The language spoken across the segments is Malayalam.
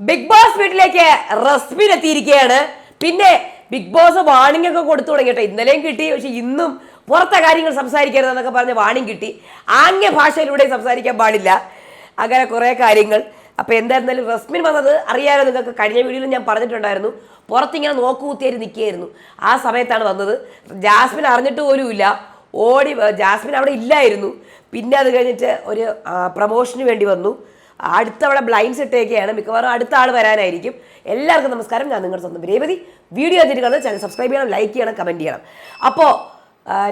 ബിഗ് ബോസ് വീട്ടിലേക്ക് റസ്മിൻ എത്തിയിരിക്കുകയാണ്. പിന്നെ ബിഗ് ബോസ് വാണിംഗ് ഒക്കെ കൊടുത്തു തുടങ്ങിയിട്ട് ഇന്നലെയും കിട്ടി. പക്ഷെ ഇന്നും പുറത്തെ കാര്യങ്ങൾ സംസാരിക്കരുത് എന്നൊക്കെ പറഞ്ഞ് വാണിംഗ് കിട്ടി. ആംഗ്യ ഭാഷയിലൂടെ സംസാരിക്കാൻ പാടില്ല. അങ്ങനെ കുറേ കാര്യങ്ങൾ. അപ്പോൾ എന്തായിരുന്നാലും റസ്മിൻ വന്നത് അറിയാലോ നിങ്ങൾക്ക്. കഴിഞ്ഞ വീഡിയോയിൽ ഞാൻ പറഞ്ഞിട്ടുണ്ടായിരുന്നു. പുറത്തിങ്ങനെ നോക്കുകൂത്തിയായി നിൽക്കുകയായിരുന്നു. ആ സമയത്താണ് വന്നത്. ജാസ്മിൻ അറിഞ്ഞിട്ട് പോലുമില്ല ഓടി ജാസ്മിൻ അവിടെ ഇല്ലായിരുന്നു. പിന്നെ അത് കഴിഞ്ഞിട്ട് ഒരു പ്രമോഷന് വേണ്ടി വന്നു. അടുത്തവിടെ ബ്ലൈൻഡ്സ് ഇട്ടേക്കെയാണ് മിക്കവാറും അടുത്ത ആൾ വരാനായിരിക്കും. എല്ലാവർക്കും നമസ്കാരം. ഞാൻ നിങ്ങളുടെ സ്വന്തം രേവതി. വീഡിയോ എത്തിയിട്ട് ചാനൽ സബ്സ്ക്രൈബ് ചെയ്യണം ലൈക്ക് ചെയ്യണം കമന്റ് ചെയ്യണം. അപ്പോൾ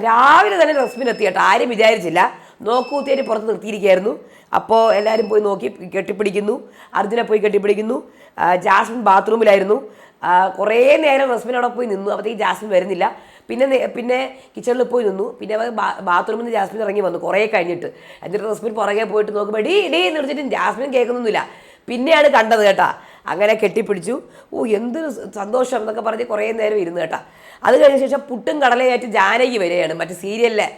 രാവിലെ തന്നെ റസ്മിൻ എത്തി കേട്ടോ ആരും വിചാരിച്ചില്ല. നോക്കൂത്തേരി പുറത്ത് നിർത്തിയിരിക്കുകയായിരുന്നു. അപ്പോൾ എല്ലാവരും പോയി നോക്കി കെട്ടിപ്പിടിക്കുന്നു. അർജുനെ പോയി കെട്ടിപ്പിടിക്കുന്നു. ജാസ്മിൻ ബാത്റൂമിലായിരുന്നു. കുറേ നേരം റസ്മിൻ അവിടെ പോയി നിന്നു. അപ്പോഴത്തേക്ക് ജാസ്മിൻ വരുന്നില്ല. പിന്നെ പിന്നെ കിച്ചണിൽ പോയി നിന്നു. പിന്നെ ബാത്റൂമിൽ നിന്ന് ജാസ്മിൻ ഇറങ്ങി വന്നു കുറേ കഴിഞ്ഞിട്ട്. എന്നിട്ട് റസ്മിൻ പുറകെ പോയിട്ട് നോക്കുമ്പോൾ ഡീ ഡീ എന്ന് വിളിച്ചിട്ട് ജാസ്മിൻ കേൾക്കുന്നൊന്നുമില്ല. പിന്നെയാണ് കണ്ടത് കേട്ടാ. അങ്ങനെ കെട്ടിപ്പിടിച്ചു. ഓ എന്ത് സന്തോഷം എന്നൊക്കെ പറഞ്ഞ് കുറേ നേരം ഇരുന്ന് കേട്ടാ. അത് കഴിഞ്ഞ ശേഷം പുട്ടും കടലയായിട്ട് ജാനകി വരികയാണ് മറ്റേ സീരിയലിലെ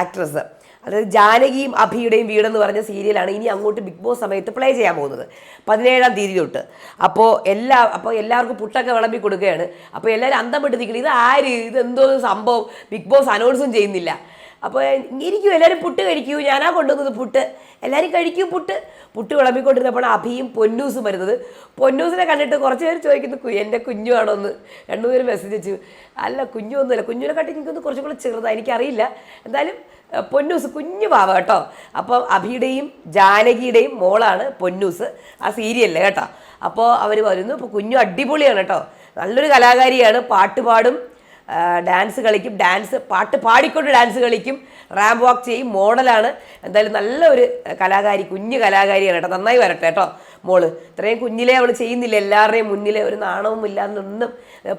ആക്ട്രസ് അതായത് ജാനകിയും അഭിയുടെയും വീടെന്ന് പറഞ്ഞ സീരിയലാണ് ഇനി അങ്ങോട്ട് ബിഗ് ബോസ് സമയത്ത് പ്ലേ ചെയ്യാൻ പോകുന്നത്. പതിനേഴാം തീയതി തൊട്ട്. അപ്പോൾ എല്ലാ അപ്പോൾ എല്ലാവർക്കും പുട്ടൊക്കെ വിളമ്പി കൊടുക്കുകയാണ്. അപ്പോൾ എല്ലാവരും അന്തം വിട്ട് ഇത് ആര്? ഇത് എന്തോ സംഭവം. ബിഗ് ബോസ് അനൗൺസും ചെയ്യുന്നില്ല. അപ്പോൾ ഇരിക്കും എല്ലാവരും പുട്ട് കഴിക്കൂ. ഞാനാ കൊണ്ടുവന്നത് പുട്ട്. എല്ലാവരും കഴിക്കൂ പുട്ട്. പുട്ട് വിളമ്പിക്കൊണ്ടിരുന്നപ്പോൾ അഭിയും പൊന്നൂസും വരുന്നത്. പൊന്നൂസിനെ കണ്ടിട്ട് കുറച്ച് പേര് ചോദിക്കുന്നു "കു- എന്റെ കുഞ്ഞുവാണോ എന്ന് രണ്ടുപേരും മെസ്സേജ് അയച്ചു. അല്ല കുഞ്ഞൊന്നുമില്ല കുഞ്ഞിനെ കാട്ടി എനിക്കൊന്ന് കുറച്ചും കൂടെ ചെറുതാണ് എനിക്കറിയില്ല. എന്തായാലും പൊന്നൂസ് കുഞ്ഞു പാവ കേട്ടോ. അപ്പോൾ അഭിയുടെയും ജാനകിയുടെയും മോളാണ് പൊന്നൂസ്. ആ സീരിയലിൽ കേട്ടോ? അപ്പോൾ അവർ വരുന്നു അപ്പോൾ കുഞ്ഞു അടിപൊളിയാണ് കേട്ടോ. നല്ലൊരു കലാകാരിയാണ്. പാട്ട് പാടും. ആ, ഡാൻസ് കളിക്കും ഡാൻസ് പാട്ട് പാടിക്കൊണ്ട് ഡാൻസ് കളിക്കും. റാമ്പ് വാക്ക് ചെയ്യും മോഡലാണ്. എന്തായാലും നല്ലൊരു കലാകാരി കുഞ്ഞു കലാകാരിയാണ് കേട്ടോ. നന്നായി വരട്ടെ കേട്ടോ മോൾ. ഇത്രയും കുഞ്ഞിലേ അവൾ ചെയ്യുന്നില്ല. എല്ലാവരുടെയും മുന്നിൽ ഒരു നാണവും ഇല്ലാന്നൊന്നും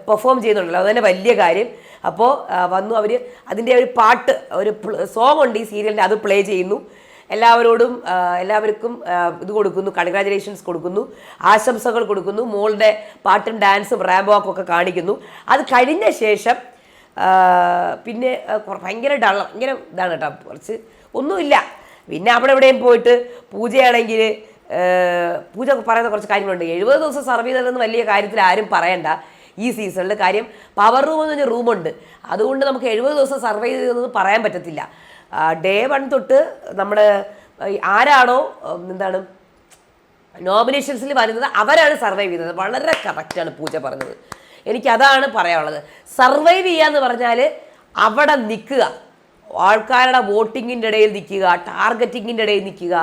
പെർഫോം ചെയ്യുന്നുണ്ടല്ലോ. അതുതന്നെ വലിയ കാര്യം. അപ്പോൾ വന്നു. അവർ അതിന്റെ ഒരു പാട്ട് ഒരു സോങ് ഉണ്ട് ഈ സീരിയലിന്റെ അത് പ്ലേ ചെയ്യുന്നു. എല്ലാവരോടും എല്ലാവർക്കും ഇത് കൊടുക്കുന്നു കൺഗ്രാജുലേഷൻസ് കൊടുക്കുന്നു ആശംസകൾ കൊടുക്കുന്നു മോളുടെ പാട്ടും ഡാൻസും റാമ്പോക്കും ഒക്കെ കാണിക്കുന്നു. അത് കഴിഞ്ഞ ശേഷം പിന്നെ ഭയങ്കര ഡള്ള ഭയങ്കര ഇതാണ് കേട്ടോ കുറച്ച് ഒന്നുമില്ല. പിന്നെ അവിടെ എവിടെയും പോയിട്ട് പൂജയാണെങ്കിൽ പൂജ പറയുന്ന കുറച്ച് കാര്യങ്ങളുണ്ട്. എഴുപത് ദിവസം സർവ് ചെയ്തതെന്ന് വലിയ കാര്യത്തിൽ ആരും പറയണ്ട ഈ സീസണിൽ കാര്യം പവർ റൂം എന്ന് പറഞ്ഞ റൂമുണ്ട് അതുകൊണ്ട് നമുക്ക് എഴുപത് ദിവസം സർവൈവ് ചെയ്തതെന്ന് പറയാൻ പറ്റത്തില്ല. ഡേ വൺ തൊട്ട് നമ്മൾ ആരാണോ എന്താണ് നോമിനേഷൻസിൽ വരുന്നത് അവരാണ് സർവൈവ് ചെയ്യുന്നത് വളരെ കറക്റ്റാണ് പൂജ പറഞ്ഞത്. എനിക്ക് അതാണ് പറയാനുള്ളത്. സർവൈവ് ചെയ്യുക ചെയ്യാന്ന് പറഞ്ഞാൽ അവിടെ നിൽക്കുക. ആൾക്കാരുടെ വോട്ടിങ്ങിന്റെ ഇടയിൽ നിൽക്കുക ടാർഗറ്റിങ്ങിന്റെ ഇടയിൽ നിൽക്കുക.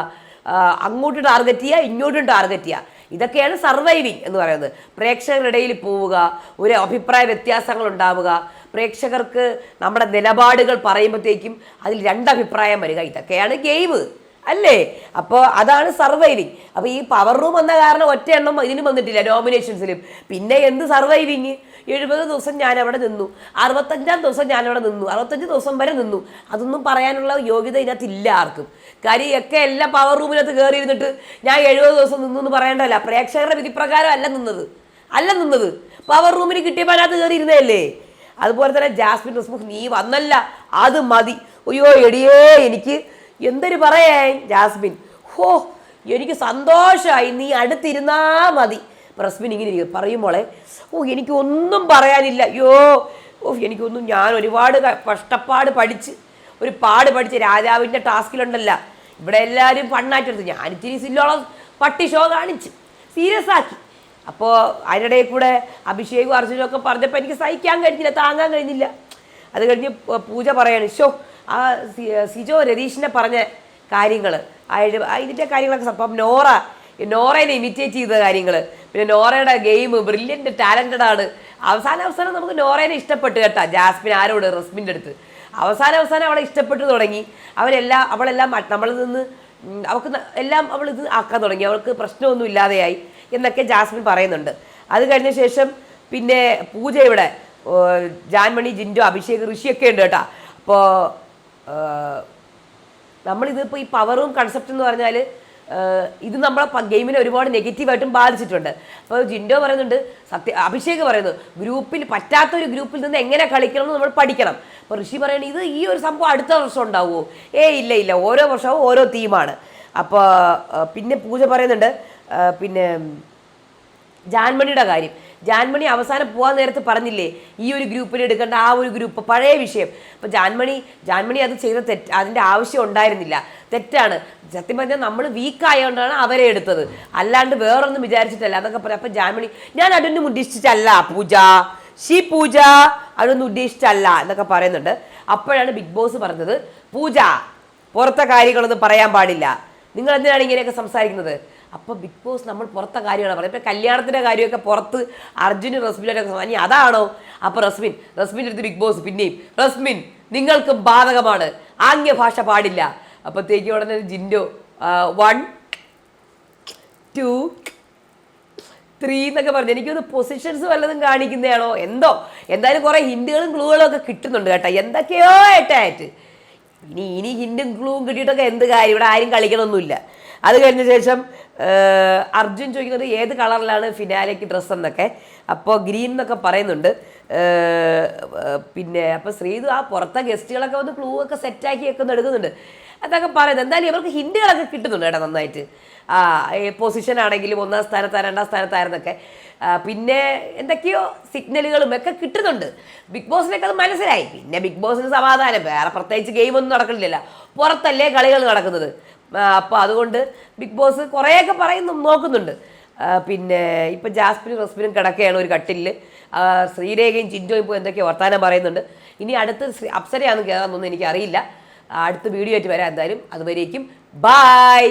അങ്ങോട്ട് ടാർഗറ്റ് ചെയ്യുക ഇങ്ങോട്ടും ടാർഗറ്റ് ചെയ്യുക. ഇതൊക്കെയാണ് സർവൈവിങ് എന്ന് പറയുന്നത്. പ്രേക്ഷകരുടെ ഇടയിൽ പോവുക ഒരു അഭിപ്രായ വ്യത്യാസങ്ങൾ ഉണ്ടാവുക. പ്രേക്ഷകർക്ക് നമ്മുടെ നിലപാടുകൾ പറയുമ്പോഴത്തേക്കും അതിൽ രണ്ടഭിപ്രായം വരിക. ഇതൊക്കെയാണ് ഗെയിം അല്ലേ? അപ്പോൾ അതാണ് സർവൈവിങ് അപ്പോൾ ഈ പവർ റൂം വന്ന കാരണം ഒറ്റ എണ്ണം ഇതിനും വന്നിട്ടില്ല നോമിനേഷൻസിലും പിന്നെ എന്ത് സർവൈവിങ് എഴുപത് ദിവസം ഞാൻ അവിടെ നിന്നു. അറുപത്തഞ്ചാം ദിവസം ഞാൻ അവിടെ നിന്നു. അറുപത്തഞ്ച് ദിവസം വരെ നിന്നു. അതൊന്നും പറയാനുള്ള യോഗ്യത ഇതിനകത്ത് ഇല്ല ആർക്കും. കാര്യം ഒക്കെ എല്ലാ പവർ റൂമിനകത്ത് കയറി ഇരുന്നിട്ട് ഞാൻ എഴുപത് ദിവസം നിന്നു എന്ന് പറയേണ്ടതല്ല. പ്രേക്ഷകരുടെ വിധിപ്രകാരം അല്ല നിന്നത്. അല്ല നിന്നത്. പവർ റൂമിന് കിട്ടിയപ്പോൾ അതിനകത്ത് കയറി ഇരുന്നതല്ലേ? അതുപോലെ തന്നെ ജാസ്മിൻ റസ്മുഖ് നീ വന്നല്ല. അത് മതി. അയ്യോ എടിയേ എനിക്ക് എന്തൊരു പറയാൻ ജാസ്മിൻ. ഹോ എനിക്ക് സന്തോഷമായി നീ അടുത്തിരുന്നാ മതി. റസ്മിൻ ഇങ്ങനെ ഇരിക്കും പറയുമ്പോളെ ഓ എനിക്ക് ഒന്നും പറയാനില്ല. അയ്യോ ഓ എനിക്കൊന്നും ഞാൻ ഒരുപാട് കഷ്ടപ്പാട് പഠിച്ച് ഒരു പാട് പഠിച്ച് രാജാവിന്റെ ടാസ്കിലുണ്ടല്ല. ഇവിടെ എല്ലാവരും പണ്ണാറ്റെടുത്ത്. ഞാൻ ഇത്തിരി സില്ലോളം പട്ടി ഷോ കാണിച്ച് സീരിയസ് ആക്കി. അപ്പോൾ അതിനിടയിൽ കൂടെ അഭിഷേകും അർജുനും ഒക്കെ പറഞ്ഞപ്പോൾ എനിക്ക് സഹിക്കാൻ കഴിഞ്ഞില്ല താങ്ങാൻ കഴിഞ്ഞില്ല. അത് കഴിഞ്ഞ് പൂജ പറയാണ് ഷോ ആ സിജോ രതീഷിനെ പറഞ്ഞ കാര്യങ്ങൾ ഇതിന്റെ കാര്യങ്ങളൊക്കെ അപ്പം നോറ നോറേനെ ഇമിറ്റേറ്റ് ചെയ്ത കാര്യങ്ങൾ പിന്നെ നോറയുടെ ഗെയിം ബ്രില്യന്റ് ടാലന്റഡ് ആണ്. അവസാനം അവസാനം നമുക്ക് നോറേനെ ഇഷ്ടപ്പെട്ടു കേട്ടാ. ജാസ്മിൻ ആരോട്? റസ്മിന്റെ അടുത്ത്. അവസാനം അവസാനം അവളെ ഇഷ്ടപ്പെട്ടു തുടങ്ങി. അവരെല്ലാം അവളെല്ലാം നമ്മളിൽ നിന്ന് അവൾക്ക് എല്ലാം അവൾ ഇത് ആക്കാൻ തുടങ്ങി. അവൾക്ക് പ്രശ്നമൊന്നും ഇല്ലാതെയായി എന്നൊക്കെ ജാസ്മിൻ പറയുന്നുണ്ട്. അത് കഴിഞ്ഞ ശേഷം പിന്നെ പൂജ ഇവിടെ ജാൻമണി ജിൻഡോ അഭിഷേക് ഋഷിയൊക്കെ ഉണ്ട് കേട്ടോ. അപ്പോൾ നമ്മളിതിപ്പോൾ ഈ പവറും കൺസെപ്റ്റ് എന്ന് പറഞ്ഞാൽ ഇത് നമ്മളെ ഗെയിമിനെ ഒരുപാട് നെഗറ്റീവായിട്ടും ബാധിച്ചിട്ടുണ്ട്. അപ്പോൾ ജിൻഡോ പറയുന്നുണ്ട് സത്യ അഭിഷേക് പറയുന്നു ഗ്രൂപ്പിൽ പറ്റാത്ത ഒരു ഗ്രൂപ്പിൽ നിന്ന് എങ്ങനെ കളിക്കണം എന്ന് നമ്മൾ പഠിക്കണം. അപ്പോൾ ഋഷി പറയുന്നത് ഇത് ഈ ഒരു സംഭവം അടുത്ത വർഷം ഉണ്ടാവുമോ? ഏ ഇല്ല ഇല്ല ഓരോ വർഷവും ഓരോ തീമാണ്. അപ്പോൾ പിന്നെ പൂജ പറയുന്നുണ്ട് പിന്നെ ജാൻമണിയുടെ കാര്യം. ജാൻമണി അവസാനം പോകാൻ നേരത്തെ പറഞ്ഞില്ലേ ഈ ഒരു ഗ്രൂപ്പിൽ എടുക്കേണ്ട ആ ഒരു ഗ്രൂപ്പ് പഴയ വിഷയം. അപ്പോൾ ജാൻമണി ജാൻമണി അത് ചെയ്ത തെറ്റ് അതിന്റെ ആവശ്യം ഉണ്ടായിരുന്നില്ല. തെറ്റാണ്. സത്യം പറഞ്ഞാൽ നമ്മൾ വീക്കായതുകൊണ്ടാണ് അവരെ എടുത്തത്. അല്ലാണ്ട് വേറൊന്നും വിചാരിച്ചിട്ടല്ല. അതൊക്കെ പറയാം അപ്പം ജാൻമണി ഞാൻ അതൊന്നും ഉദ്ദേശിച്ചിട്ടല്ല പൂജ. ഷീ പൂജ അതൊന്നും ഉദ്ദേശിച്ചല്ല എന്നൊക്കെ പറയുന്നുണ്ട്. അപ്പോഴാണ് ബിഗ് ബോസ് പറഞ്ഞത് പൂജ പുറത്തെ കാര്യങ്ങളൊന്നും പറയാൻ പാടില്ല. നിങ്ങൾ എന്തിനാണ് ഇങ്ങനെയൊക്കെ സംസാരിക്കുന്നത്? അപ്പോൾ ബിഗ് ബോസ് നമ്മൾ പുറത്തെ കാര്യമാണ് പറയുന്നത്. ഇപ്പം കല്യാണത്തിന്റെ കാര്യമൊക്കെ പുറത്ത് അർജുനും റസ്മിനൊക്കെ ഇനി അതാണോ? അപ്പോൾ റസ്മിൻ റസ്മിന്റെ അടുത്ത് ബിഗ് ബോസ് പിന്നെയും. റസ്മിൻ നിങ്ങൾക്ക് ബാധകമാണ്. ആംഗ്യ ഭാഷ പാടില്ല. അപ്പോഴത്തേക്ക് ഉടനെ ജിൻഡോ വൺ ടു ത്രീ എന്നൊക്കെ പറഞ്ഞു. എനിക്കൊന്ന് പൊസിഷൻസ് വല്ലതും കാണിക്കുന്നതാണോ? എന്തോ. എന്തായാലും കുറേ ഹിന്ദുകളും ക്ലൂകളും ഒക്കെ കിട്ടുന്നുണ്ട് കേട്ടോ. എന്തൊക്കെയോ ഏട്ടായിട്ട് ഇനി ഇനി ഹിൻഡും ക്ലൂവും കിട്ടിയിട്ടൊക്കെ എന്ത് കാര്യം? ഇവിടെ ആരും കളിക്കണമൊന്നുമില്ല അത് കഴിഞ്ഞ ശേഷം അർജുൻ ചോദിക്കുന്നത് ഏത് കളറിലാണ് ഫിനാലയ്ക്ക് ഡ്രസ്സ് എന്നൊക്കെ. അപ്പോൾ ഗ്രീൻ എന്നൊക്കെ പറയുന്നുണ്ട്. പിന്നെ അപ്പോൾ ശ്രീതു ആ പുറത്തെ ഗസ്റ്റുകളൊക്കെ വന്ന് ക്ലൂ ഒക്കെ സെറ്റാക്കി ഒക്കെ ഒന്ന് എടുക്കുന്നുണ്ട്. അതൊക്കെ പറയുന്നത് എന്തായാലും ഇവർക്ക് ഹിൻഡുകളൊക്കെ കിട്ടുന്നുണ്ട് കേട്ടോ നന്നായിട്ട്. പൊസിഷൻ ആണെങ്കിലും ഒന്നാം സ്ഥാനത്ത് രണ്ടാം സ്ഥാനത്തായിരുന്നൊക്കെ. പിന്നെ എന്തൊക്കെയോ സിഗ്നലുകളും ഒക്കെ കിട്ടുന്നുണ്ട്. ബിഗ് ബോസിനൊക്കെ അത് മനസ്സിലായി. പിന്നെ ബിഗ് ബോസിന് സമാധാനം. വേറെ പ്രത്യേകിച്ച് ഗെയിമൊന്നും നടക്കണില്ലല്ലോ പുറത്തല്ലേ കളികൾ നടക്കുന്നത്. അപ്പോൾ അതുകൊണ്ട് ബിഗ് ബോസ് കുറേയൊക്കെ പറയുന്നു നോക്കുന്നുണ്ട്. പിന്നെ ഇപ്പം ജാസ്മിനും റസ്മിനും കിടക്കുകയാണ് ഒരു കട്ടിലിൽ. ശ്രീരേഖയും ചിന്റോയും ഇപ്പോൾ എന്തൊക്കെയോ വർത്താനം പറയുന്നുണ്ട്. ഇനി അടുത്ത് അപ്സരയാണെന്ന് കയറാമെന്നൊന്നും എനിക്കറിയില്ല. അടുത്ത വീഡിയോ ആയിട്ട് വരാം എന്തായാലും. അതുവരേക്കും ബായ്